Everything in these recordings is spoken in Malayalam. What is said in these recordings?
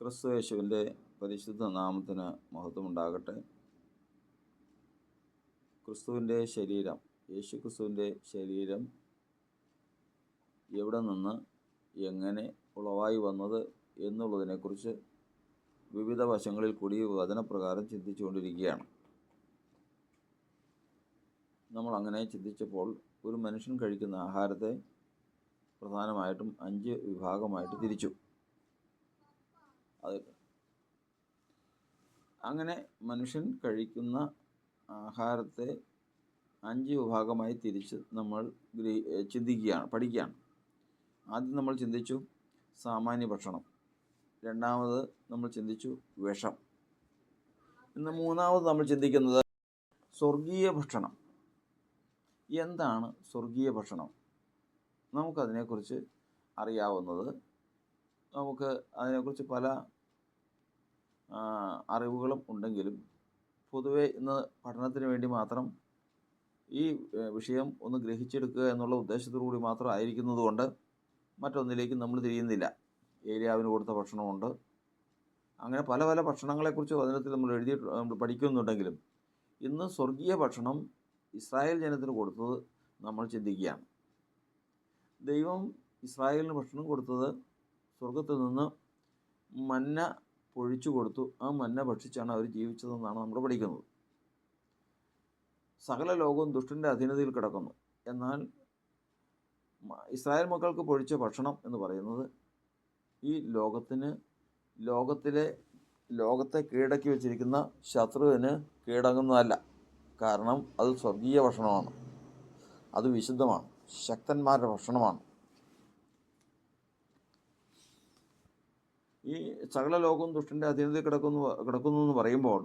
ക്രിസ്തു യേശുവിന്റെ പരിശുദ്ധ നാമത്തിന് മഹത്വമുണ്ടാകട്ടെ. ക്രിസ്തുവിന്റെ ശരീരം യേശു ക്രിസ്തുവിന്റെ ശരീരം എവിടെ നിന്ന് എങ്ങനെ ഉളവായി വന്നത് എന്നുള്ളതിനെക്കുറിച്ച് വിവിധ വശങ്ങളിൽ കൂടി വചനപ്രകാരം ചിന്തിച്ചുകൊണ്ടിരിക്കുകയാണ്. നമ്മൾ അങ്ങനെ ചിന്തിച്ചപ്പോൾ ഒരു മനുഷ്യൻ കഴിക്കുന്ന ആഹാരത്തെ പ്രധാനമായിട്ടും അഞ്ച് വിഭാഗമായിട്ട് തിരിച്ചു. അത് അങ്ങനെ മനുഷ്യൻ കഴിക്കുന്ന ആഹാരത്തെ അഞ്ച് വിഭാഗമായി തിരിച്ച് നമ്മൾ ചിന്തിക്കുകയാണ് പഠിക്കുകയാണ്. ആദ്യം നമ്മൾ ചിന്തിച്ചു സാമാന്യ ഭക്ഷണം. രണ്ടാമത് നമ്മൾ ചിന്തിച്ചു വിഷം. ഇന്ന് മൂന്നാമത് നമ്മൾ ചിന്തിക്കുന്നത് സ്വർഗീയ ഭക്ഷണം. എന്താണ് സ്വർഗീയ ഭക്ഷണം? നമുക്കതിനെക്കുറിച്ച് അറിയാവുന്നത് നമുക്ക് അതിനെക്കുറിച്ച് പല അറിവുകളും ഉണ്ടെങ്കിലും പൊതുവെ ഇന്ന് പഠനത്തിന് വേണ്ടി മാത്രം ഈ വിഷയം ഒന്ന് ഗ്രഹിച്ചെടുക്കുക എന്നുള്ള ഉദ്ദേശത്തോടു കൂടി മാത്രം ആയിരിക്കുന്നത് കൊണ്ട് മറ്റൊന്നിലേക്ക് നമ്മൾ തിരിയുന്നില്ല. ഏരിയാവിന് കൊടുത്ത ഭക്ഷണമുണ്ട്. അങ്ങനെ പല പല ഭക്ഷണങ്ങളെക്കുറിച്ച് വചനത്തിൽ നമ്മൾ എഴുതി നമ്മൾ പഠിക്കുന്നുണ്ടെങ്കിലും ഇന്ന് സ്വർഗീയ ഭക്ഷണം ഇസ്രായേൽ ജനത്തിന് കൊടുത്തത് നമ്മൾ ചിന്തിക്കുകയാണ്. ദൈവം ഇസ്രായേലിന് ഭക്ഷണം കൊടുത്തത് സ്വർഗത്തിൽ നിന്ന് മന്ന പൊഴിച്ചു കൊടുത്തു. ആ മന്ന ഭക്ഷിച്ചാണ് അവർ ജീവിച്ചതെന്നാണ് നമ്മൾ പഠിക്കുന്നത്. സകല ലോകവും ദുഷ്ടന്റെ അധീനതയിൽ കിടക്കുന്നു. എന്നാൽ ഇസ്രായേൽ മക്കൾക്ക് പൊഴിച്ച ഭക്ഷണം എന്ന് പറയുന്നത് ഈ ലോകത്തിന് ലോകത്തിലെ ലോകത്തെ കീഴടക്കി വെച്ചിരിക്കുന്ന ശത്രുവിന് കീഴടങ്ങുന്നതല്ല. കാരണം അത് സ്വർഗീയ ഭക്ഷണമാണ്. അത് വിശുദ്ധമാണ്. ശക്തന്മാരുടെ ഭക്ഷണമാണ്. ഈ സകല ലോകവും ദുഷ്ടന്റെ അധീനതയിൽ കിടക്കുന്നു കിടക്കുന്നു എന്ന് പറയുമ്പോൾ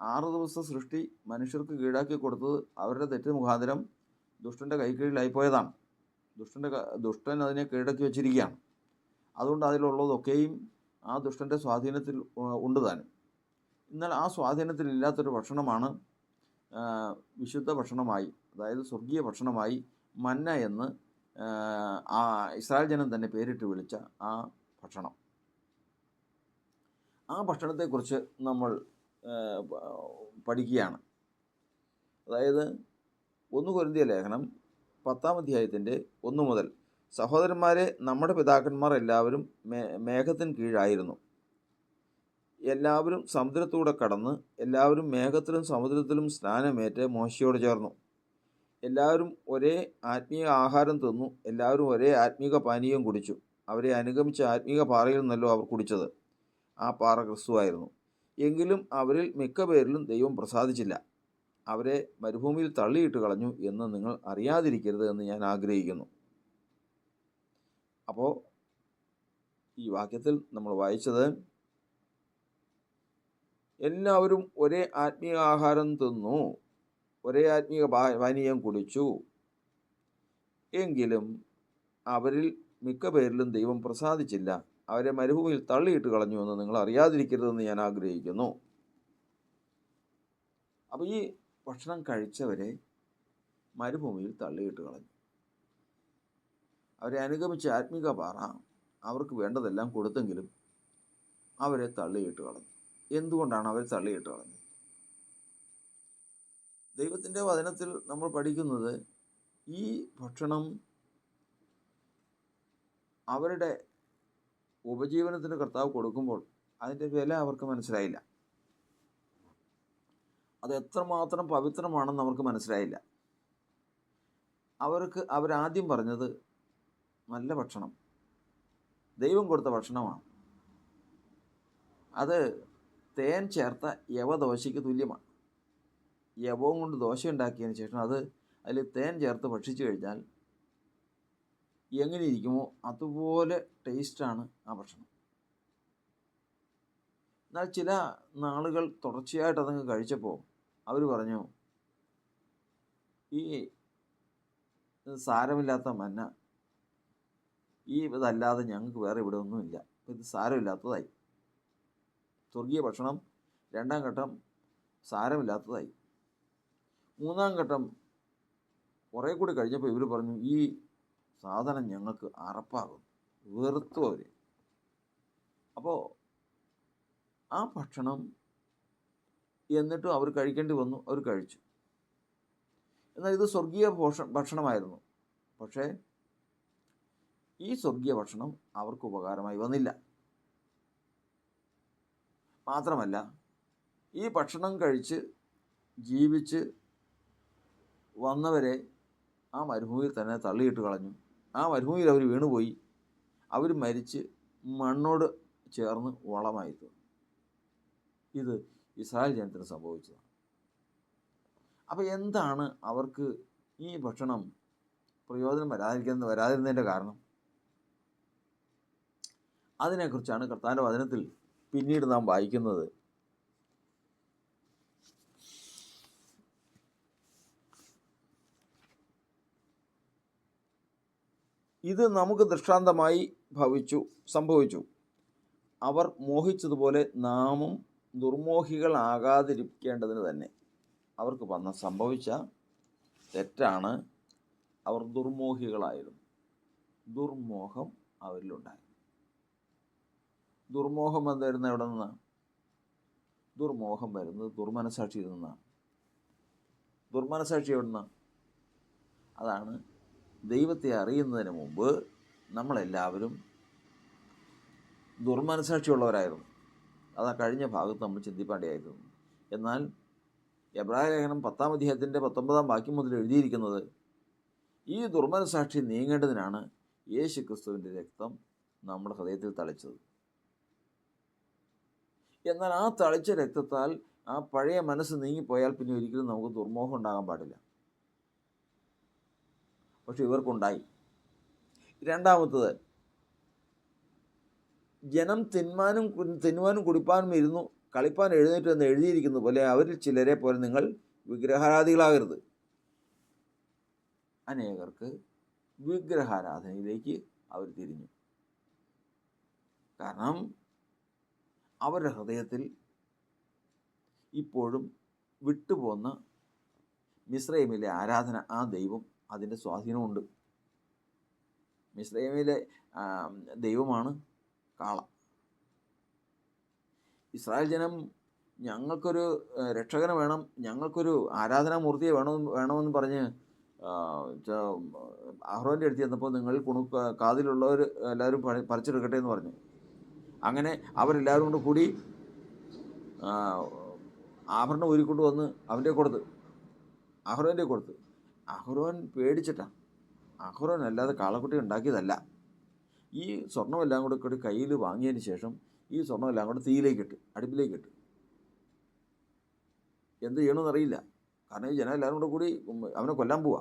ആറ് ദിവസം സൃഷ്ടി മനുഷ്യർക്ക് കീഴാക്കി കൊടുത്തത് അവരുടെ തെറ്റ് മുഖാന്തരം ദുഷ്ടന്റെ കൈക്കീഴിലായിപ്പോയതാണ് ദുഷ്ടന്റെ ദുഷ്ടൻ അതിനെ കീഴടക്കി വെച്ചിരിക്കുകയാണ്. അതുകൊണ്ട് അതിലുള്ളതൊക്കെയും ആ ദുഷ്ടന്റെ സ്വാധീനത്തിൽ ഉണ്ട് താനും. എന്നാൽ ആ സ്വാധീനത്തിൽ ഇല്ലാത്തൊരു ഭക്ഷണമാണ് വിശുദ്ധ ഭക്ഷണമായി അതായത് സ്വർഗീയ ഭക്ഷണമായി മന്ന എന്ന് ആ, ആ ഇസ്രായേൽ ജനം തന്നെ പേരിട്ട് വിളിച്ച ആ ഭക്ഷണം. ആ ഭക്ഷണത്തെക്കുറിച്ച് നമ്മൾ പഠിക്കുകയാണ്. അതായത് ഒന്ന് കൊരിന്തിയ ലേഖനം പത്താം അധ്യായത്തിന്റെ ഒന്ന് മുതൽ. സഹോദരന്മാരെ നമ്മുടെ പിതാക്കന്മാർ എല്ലാവരും മേ മേഘത്തിന് കീഴായിരുന്നു. എല്ലാവരും സമുദ്രത്തൂടെ കടന്ന് എല്ലാവരും മേഘത്തിലും സമുദ്രത്തിലും സ്നാനമേറ്റ് മോശയോട് ചേർന്നു. എല്ലാവരും ഒരേ ആത്മീയ ആഹാരം തിന്നു എല്ലാവരും ഒരേ ആത്മീക പാനീയം കുടിച്ചു. അവരെ അനുഗമിച്ച ആത്മീക പാറയിൽ നിന്നല്ലോ അവർ കുടിച്ചത്. ആ പാറ ക്രിസ്തുവായിരുന്നു. എങ്കിലും അവരിൽ മിക്ക പേരിലും ദൈവം പ്രസാദിച്ചില്ല. അവരെ മരുഭൂമിയിൽ തള്ളിയിട്ട് കളഞ്ഞു എന്ന് നിങ്ങൾ അറിയാതിരിക്കരുത് എന്ന് ഞാൻ ആഗ്രഹിക്കുന്നു. അപ്പോൾ ഈ വാക്യത്തിൽ നമ്മൾ വായിച്ചത് എല്ലാവരും ഒരേ ആത്മീയ ആഹാരം തിന്നു ഒരേ ആത്മീയ പാനീയം കുടിച്ചു. എങ്കിലും അവരിൽ മിക്ക പേരിലും ദൈവം പ്രസാദിച്ചില്ല. അവരെ മരുഭൂമിയിൽ തള്ളിയിട്ട് കളഞ്ഞു എന്ന് നിങ്ങൾ അറിയാതിരിക്കരുതെന്ന് ഞാൻ ആഗ്രഹിക്കുന്നു. അപ്പോൾ ഈ ഭക്ഷണം കഴിച്ചവരെ മരുഭൂമിയിൽ തള്ളിയിട്ട് കളഞ്ഞു. അവരെ അനുഗമിച്ച ആത്മീക പാറ അവർക്ക് വേണ്ടതെല്ലാം കൊടുത്തെങ്കിലും അവരെ തള്ളിയിട്ട് കളഞ്ഞു. എന്തുകൊണ്ടാണ് അവരെ തള്ളിയിട്ട് കളഞ്ഞത് ദൈവത്തിന്റെ വചനത്തിൽ നമ്മൾ പഠിക്കുന്നത് ഈ ഭക്ഷണം അവരുടെ ഉപജീവനത്തിന് കർത്താവ് കൊടുക്കുമ്പോൾ അതിന്റെ വില അവർക്ക് മനസ്സിലായില്ല. അത് എത്രമാത്രം പവിത്രമാണെന്ന് അവർക്ക് മനസ്സിലായില്ല. അവർക്ക് അവരാദ്യം പറഞ്ഞത് നല്ല ഭക്ഷണം. ദൈവം കൊടുത്ത ഭക്ഷണമാണ്. അത് തേൻ ചേർത്ത യവദോശയ്ക്ക് തുല്യമാണ്. യവവും കൊണ്ട് ദോശ ഉണ്ടാക്കിയതിന് ശേഷം അത് അതിൽ തേൻ ചേർത്ത് ഭക്ഷിച്ചു കഴിഞ്ഞാൽ എങ്ങനെ ഇരിക്കുമോ അതുപോലെ ടേസ്റ്റാണ് ആ ഭക്ഷണം. എന്നാൽ ചില നാളുകൾ തുടർച്ചയായിട്ട് അതങ്ങ് കഴിച്ചപ്പോൾ അവർ പറഞ്ഞു ഈ സാരമില്ലാത്ത മന്ന ഈ ഇതല്ലാതെ ഞങ്ങൾക്ക് വേറെ ഇവിടെ ഒന്നുമില്ല ഇത് സാരമില്ലാത്തതായി. സ്വർഗീയ ഭക്ഷണം രണ്ടാം ഘട്ടം സാരമില്ലാത്തതായി. മൂന്നാം ഘട്ടം കുറേ കൂടി കഴിഞ്ഞപ്പോൾ ഇവർ പറഞ്ഞു ഈ സാധനം ഞങ്ങൾക്ക് അറപ്പാകും. വെറുത്തു അവർ അപ്പോൾ ആ ഭക്ഷണം എന്നിട്ടും അവർ കഴിക്കേണ്ടി വന്നു. അവർ കഴിച്ചു. എന്നാൽ ഇത് സ്വർഗീയ ഭോഷ ഭക്ഷണമായിരുന്നു. പക്ഷേ ഈ സ്വർഗീയ ഭക്ഷണം അവർക്ക് ഉപകാരമായി വന്നില്ല. മാത്രമല്ല ഈ ഭക്ഷണം കഴിച്ച് ജീവിച്ച് വന്നവരെ ആ മരുഭൂമിയിൽ തന്നെ തള്ളിയിട്ട് കളഞ്ഞു. ആ മരുഭൂമിയിൽ അവർ വീണുപോയി. അവർ മരിച്ച് മണ്ണോട് ചേർന്ന് വളമായി ഇത് ഇസ്രായേൽ ജനത്തിന് സംഭവിച്ചതാണ്. അപ്പോൾ എന്താണ് അവർക്ക് ഈ ഭക്ഷണം പ്രയോജനം വരാതിരിക്കുന്ന വരാതിരുന്നതിന്റെ കാരണം? അതിനെക്കുറിച്ചാണ് കർത്താന്റെ വചനത്തിൽ പിന്നീട് നാം വായിക്കുന്നത്. ഇത് നമുക്ക് ദൃഷ്ടാന്തമായി ഭവിച്ചു സംഭവിച്ചു. അവർ മോഹിച്ചതുപോലെ നാമും ദുർമോഹികളാകാതിരിക്കേണ്ടതിന് തന്നെ അവർക്ക് വന്ന സംഭവിച്ച തെറ്റാണ് അവർ ദുർമോഹികളായിരുന്നു. ദുർമോഹം അവരിലുണ്ടായി. ദുർമോഹം എന്തായിരുന്നു എവിടെ നിന്നാണ് ദുർമോഹം വരുന്നത് ദുർമനസാക്ഷിയിൽ നിന്നാണ്. ദുർമനസാക്ഷി എവിടെ നിന്നാണ് അതാണ് ദൈവത്തെ അറിയുന്നതിന് മുമ്പ് നമ്മളെല്ലാവരും ദുർമനസാക്ഷിയുള്ളവരായിരുന്നു. അത് ആ കഴിഞ്ഞ ഭാഗത്ത് നമ്മൾ ചിന്തിപ്പാണ്ടിയായിരുന്നു. എന്നാൽ എബ്രായ ലേഖനം പത്താം അധ്യായത്തിന്റെ പത്തൊമ്പതാം വാക്യം മുതൽ എഴുതിയിരിക്കുന്നത് ഈ ദുർമനസാക്ഷി നീങ്ങേണ്ടതിനാണ് യേശു ക്രിസ്തുവിന്റെ രക്തം നമ്മുടെ ഹൃദയത്തിൽ തളിച്ചത്. എന്നാൽ ആ തളിച്ച രക്തത്താൽ ആ പഴയ മനസ്സ് നീങ്ങിപ്പോയാൽ പിന്നെ ഒരിക്കലും നമുക്ക് ദുർമോഹം ഉണ്ടാകാൻ പാടില്ല. പക്ഷെ ഇവർക്കുണ്ടായി. രണ്ടാമത്തത് ജനം തിന്മാനും തിന്മാനും കുടിപ്പാനും ഇരുന്നു. കളിപ്പാൻ എഴുന്നേറ്റ് എന്ന് എഴുതിയിരിക്കുന്ന പോലെ അവരിൽ ചിലരെ പോലെ നിങ്ങൾ വിഗ്രഹാരാധികളാകരുത്. അനേകർക്ക് വിഗ്രഹാരാധനയിലേക്ക് അവർ തിരിഞ്ഞു. കാരണം അവരുടെ ഹൃദയത്തിൽ ഇപ്പോഴും വിട്ടുപോന്ന മിശ്രൈമിലെ ആരാധന ആ ദൈവം അതിന്റെ സ്വാധീനമുണ്ട്. മിശ്രൈമിലെ ആ, ദൈവമാണ് കാള. ഇസ്രായേൽ ജനം ഞങ്ങൾക്കൊരു രക്ഷകനെ വേണം ഞങ്ങൾക്കൊരു ആരാധനാമൂർത്തിയെ വേണം വേണമെന്ന് പറഞ്ഞ് അഹ്റോന്റെ അടുത്ത് ചെന്നപ്പോൾ നിങ്ങൾ കുണു കാതിലുള്ളവർ എല്ലാവരും പറി- പറിച്ചെടുക്കട്ടെ എന്ന് പറഞ്ഞു. അങ്ങനെ അവരെല്ലാവരും കൊണ്ട് കൂടി ആഭരണം ഊരിക്കൊണ്ട് വന്ന് അവന്റെ കൊടുത്ത് അഹ്റോന്റെ കൊടുത്ത്. അഹ്റോൻ പേടിച്ചിട്ടാണ് അഹ്റോൻ അല്ലാതെ കാളക്കുട്ടി ഉണ്ടാക്കിയതല്ല. ഈ സ്വർണമെല്ലാം കൂടെ കൂടി കയ്യിൽ വാങ്ങിയതിന് ശേഷം ഈ സ്വർണമെല്ലാം കൂടെ തീയിലേക്ക് ഇട്ട് അടുപ്പിലേക്ക് ഇട്ട്. എന്ത് ചെയ്യണമെന്ന് അറിയില്ല. കാരണം ഈ ജനം എല്ലാവരും കൂടെ കൂടി അവനെ കൊല്ലാൻ പോവാ.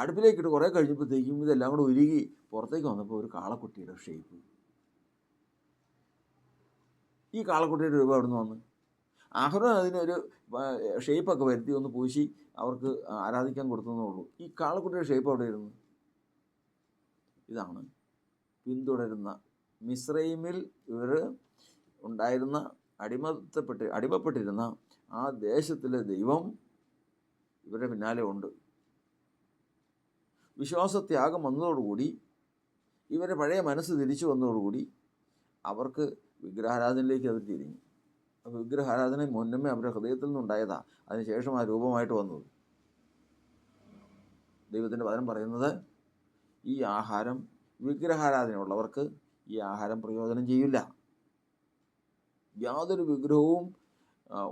അടുപ്പിലേക്ക് ഇട്ട് കുറേ കഴിഞ്ഞപ്പോഴത്തേക്കും ഇതെല്ലാം കൂടെ ഉരുകി പുറത്തേക്ക് വന്നപ്പോൾ ഒരു കാളക്കുട്ടിയുടെ ഷേപ്പ് ഈ കാളക്കുട്ടിയുടെ രൂപ എവിടെ നിന്ന് വന്ന്? അഹ്റോൻ അതിനൊരു ഷേപ്പൊക്കെ വരുത്തി ഒന്ന് പൂശി അവർക്ക് ആരാധിക്കാൻ കൊടുത്തതേ ഉള്ളൂ. ഈ കാളക്കുട്ടിയുടെ ഷേപ്പ് അവിടെ ഇരുന്നു ഇതാണ്. പിന്തുടരുന്ന മിസ്രൈമിൽ ഇവർ ഉണ്ടായിരുന്ന അടിമത്തപ്പെട്ട് അടിമപ്പെട്ടിരുന്ന ആ ദേശത്തിലെ ദൈവം ഇവരുടെ പിന്നാലെ ഉണ്ട്. വിശ്വാസത്യാഗം വന്നതോടുകൂടി ഇവരുടെ പഴയ മനസ്സ് തിരിച്ചു വന്നതോടുകൂടി അവർക്ക് വിഗ്രഹാരാധനയിലേക്ക് അവർ തിരിഞ്ഞു. വിഗ്രഹാരാധന മുന്നമേ അവരുടെ ഹൃദയത്തിൽ നിന്നുണ്ടായതാണ് അതിനുശേഷം ആ രൂപമായിട്ട് വന്നത്. ദൈവത്തിന്റെ വചനം പറയുന്നത് ഈ ആഹാരം വിഗ്രഹാരാധനയുള്ളവർക്ക് ഈ ആഹാരം പ്രയോജനം ചെയ്യില്ല. യാതൊരു വിഗ്രഹവും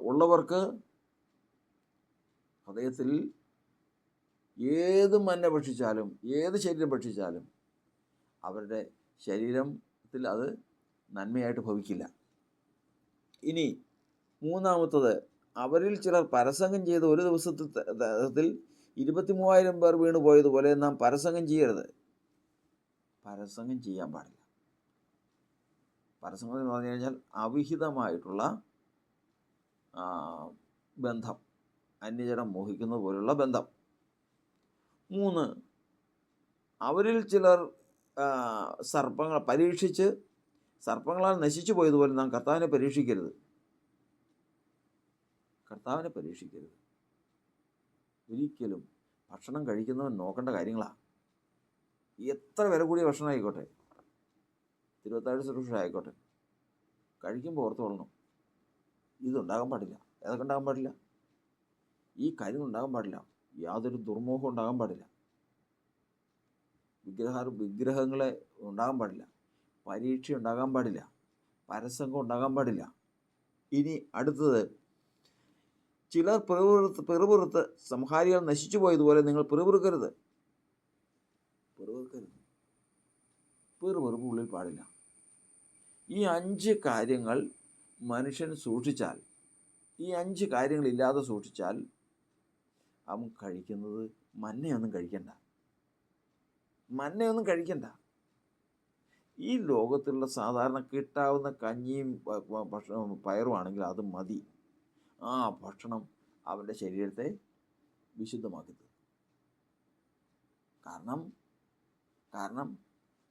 ഉള്ളവർക്ക് ഹൃദയത്തിൽ ഏത് മന്ന ഭക്ഷിച്ചാലും ഏത് ശരീരം ഭക്ഷിച്ചാലും അവരുടെ ശരീരത്തിൽ അത് നന്മയായിട്ട് ഭവിക്കില്ല. ഇനി മൂന്നാമത്തത് അവരിൽ ചിലർ പരസംഗം ചെയ്ത് ഒരു ദിവസത്തിൽ ഇരുപത്തി മൂവായിരം പേർ വീണു പോയതുപോലെ നാം പരസംഗം ചെയ്യരുത്. പരസംഗം ചെയ്യാൻ പാടില്ല. പരസംഗം എന്ന് പറഞ്ഞു കഴിഞ്ഞാൽ അവിഹിതമായിട്ടുള്ള ബന്ധം അന്യജനം മോഹിക്കുന്ന പോലുള്ള ബന്ധം. മൂന്ന് അവരിൽ ചിലർ സർപ്പങ്ങൾ പരീക്ഷിച്ച് സർപ്പങ്ങളാൽ നശിച്ചു പോയതുപോലെ നാം കർത്താവിനെ പരീക്ഷിക്കരുത്. കർത്താവിനെ പരീക്ഷിക്കരുത്. ഒരിക്കലും ഭക്ഷണം കഴിക്കുന്നവൻ നോക്കേണ്ട കാര്യങ്ങളാണ് എത്ര വില കൂടിയ ഭക്ഷണം ആയിക്കോട്ടെ. തിരുവത്താഴ് ശുശ്രൂഷ ആയിക്കോട്ടെ. കഴിക്കുമ്പോൾ ഓർത്തോളണം ഇതുണ്ടാകാൻ പാടില്ല. ഏതൊക്കെ ഉണ്ടാകാൻ പാടില്ല. ഈ കാര്യം ഉണ്ടാകാൻ പാടില്ല. യാതൊരു ദുർമോഹം ഉണ്ടാകാൻ പാടില്ല. വിഗ്രഹ വിഗ്രഹങ്ങളെ ഉണ്ടാകാൻ പാടില്ല. പരീക്ഷ ഉണ്ടാകാൻ പാടില്ല. പരസംഗം ഉണ്ടാകാൻ പാടില്ല. ഇനി അടുത്തത്. ചിലർ പിറവുറുത്ത് പിറവുറുത്ത് സംഹാരികൾ നശിച്ചു പോയതുപോലെ നിങ്ങൾ പിറുപിറുക്കരുത്. പിറുപിറുക്കരുത്. പിറുപിറുപ്പ് ഉള്ളിൽ പാടില്ല. ഈ അഞ്ച് കാര്യങ്ങൾ മനുഷ്യൻ സൂക്ഷിച്ചാൽ ഈ അഞ്ച് കാര്യങ്ങൾ ഇല്ലാതെ സൂക്ഷിച്ചാൽ അവൻ കഴിക്കുന്നത് മന്നയൊന്നും കഴിക്കണ്ട. മന്നയൊന്നും കഴിക്കണ്ട. ഈ ലോകത്തിലുള്ള സാധാരണ കിട്ടാവുന്ന കഞ്ഞിയും ഭക്ഷണം പയറുവാണെങ്കിൽ അത് മതി. ആ ഭക്ഷണം അവന്റെ ശരീരത്തെ വിശുദ്ധമാക്കി കാരണം കാരണം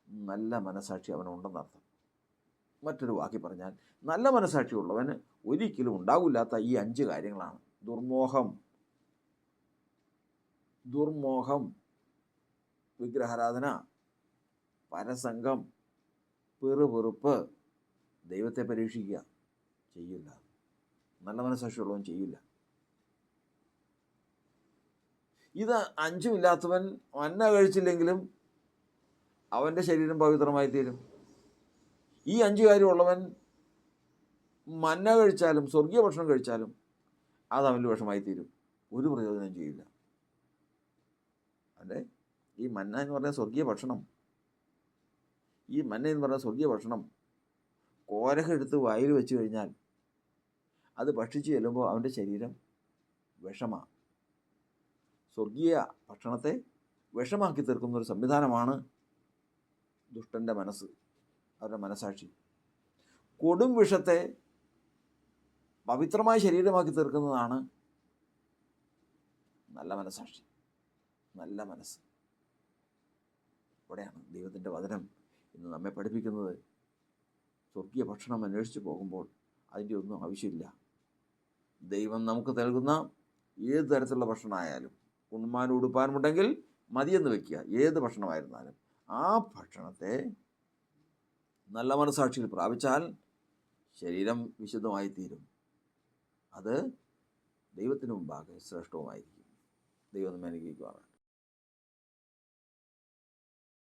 നല്ല മനസാക്ഷി അവനുണ്ടെന്നർത്ഥം മറ്റൊരു വാക്കി പറഞ്ഞാൽ നല്ല മനസാക്ഷിയുള്ളവന് ഒരിക്കലും ഉണ്ടാകില്ലാത്ത ഈ അഞ്ച് കാര്യങ്ങളാണ്. ദുർമോഹം ദുർമോഹം വിഗ്രഹാരാധന പരസംഗം പെറുപെറുപ്പ് ദൈവത്തെ പരീക്ഷിക്കുക ചെയ്യില്ല. നല്ല മനസ്സാക്ഷിയുള്ളവൻ ചെയ്യില്ല. ഇത് അഞ്ചുമില്ലാത്തവൻ മന്ന കഴിച്ചില്ലെങ്കിലും അവന്റെ ശരീരം പവിത്രമായി തീരും. ഈ അഞ്ച് കാര്യമുള്ളവൻ മന്ന കഴിച്ചാലും സ്വർഗീയ ഭക്ഷണം കഴിച്ചാലും അത് അവന്റെ വിഷമായി തീരും. ഒരു പ്രയോജനം ചെയ്യില്ല. അല്ലേ ഈ മന്ന എന്ന് പറഞ്ഞ സ്വർഗീയ ഭക്ഷണം. ഈ മന്ന എന്ന് പറഞ്ഞ സ്വർഗീയ ഭക്ഷണം കോരക എടുത്ത് വായിൽ വെച്ച് കഴിഞ്ഞാൽ അത് ഭക്ഷിച്ചു ചെല്ലുമ്പോൾ അവന്റെ ശരീരം വിഷമാണ് സ്വർഗീയ ഭക്ഷണത്തെ വിഷമാക്കി തീർക്കുന്ന ഒരു സംവിധാനമാണ് ദുഷ്ടന്റെ മനസ്സ് അവരുടെ മനസാക്ഷി. കൊടും വിഷത്തെ പവിത്രമായ ശരീരമാക്കി തീർക്കുന്നതാണ് നല്ല മനസാക്ഷി നല്ല മനസ്സ്. ഇവിടെയാണ് ദൈവത്തിന്റെ വചനം. ഇന്ന് നമ്മെ പഠിപ്പിക്കുന്നത് സ്വർഗീയ ഭക്ഷണം അന്വേഷിച്ച് പോകുമ്പോൾ അതിന്റെ ഒന്നും ആവശ്യമില്ല. ദൈവം നമുക്ക് നൽകുന്ന ഏത് തരത്തിലുള്ള ഭക്ഷണമായാലും ഉണ്മാനും ഉടുപ്പാനും ഉണ്ടെങ്കിൽ മതിയെന്ന് വെക്കുക. ഏത് ഭക്ഷണമായിരുന്നാലും ആ ഭക്ഷണത്തെ നല്ല മനസാക്ഷിയിൽ പ്രാപിച്ചാൽ ശരീരം വിശുദ്ധമായി തീരും അത് ദൈവത്തിന് മുമ്പാകെ ശ്രേഷ്ഠവുമായിരിക്കും. ദൈവം നമ്മെ